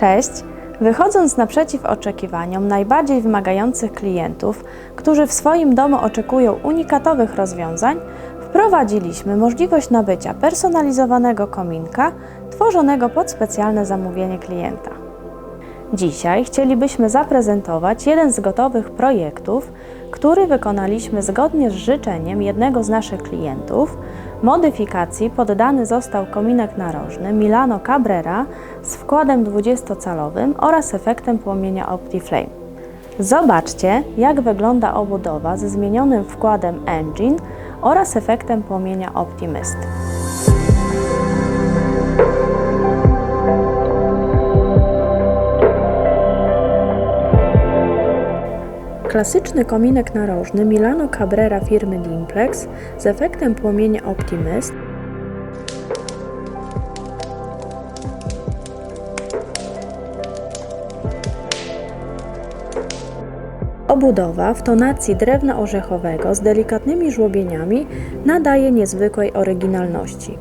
Cześć! Wychodząc naprzeciw oczekiwaniom najbardziej wymagających klientów, którzy w swoim domu oczekują unikatowych rozwiązań, wprowadziliśmy możliwość nabycia personalizowanego kominka tworzonego pod specjalne zamówienie klienta. Dzisiaj chcielibyśmy zaprezentować jeden z gotowych projektów, który wykonaliśmy zgodnie z życzeniem jednego z naszych klientów. Modyfikacji poddany został kominek narożny Milano Cabrera z wkładem 20-calowym oraz efektem płomienia OptiFlame. Zobaczcie, jak wygląda obudowa ze zmienionym wkładem Engine oraz efektem płomienia Optimist. Klasyczny kominek narożny Milano Cabrera firmy Dimplex z efektem płomienia Optimist Obudowa w tonacji drewna orzechowego z delikatnymi żłobieniami nadaje niezwykłej oryginalności.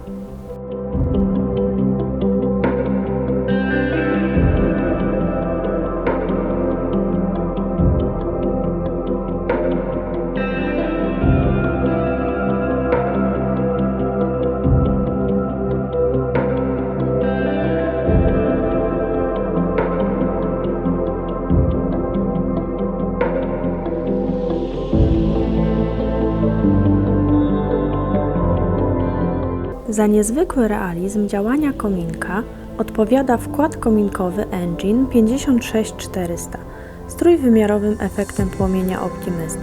Za niezwykły realizm działania kominka odpowiada wkład kominkowy Engine 56400 z trójwymiarowym efektem płomienia Optimist.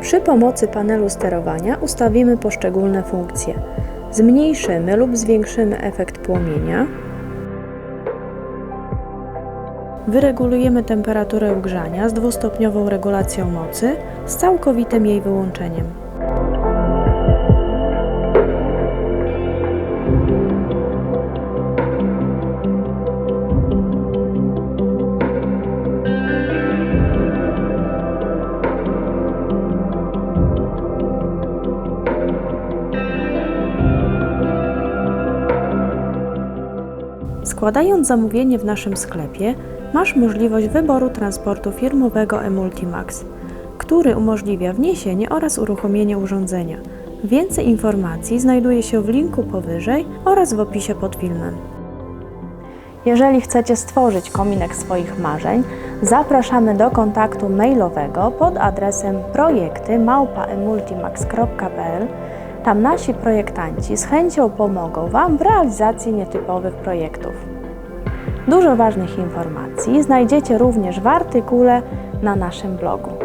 Przy pomocy panelu sterowania ustawimy poszczególne funkcje. Zmniejszymy lub zwiększymy efekt płomienia, Wyregulujemy temperaturę ugrzania z dwustopniową regulacją mocy z całkowitym jej wyłączeniem. Składając zamówienie w naszym sklepie, masz możliwość wyboru transportu firmowego eMultimax, który umożliwia wniesienie oraz uruchomienie urządzenia. Więcej informacji znajduje się w linku powyżej oraz w opisie pod filmem. Jeżeli chcecie stworzyć kominek swoich marzeń, zapraszamy do kontaktu mailowego pod adresem projekty małpa.emultimax.pl. Tam nasi projektanci z chęcią pomogą Wam w realizacji nietypowych projektów. Dużo ważnych informacji znajdziecie również w artykule na naszym blogu.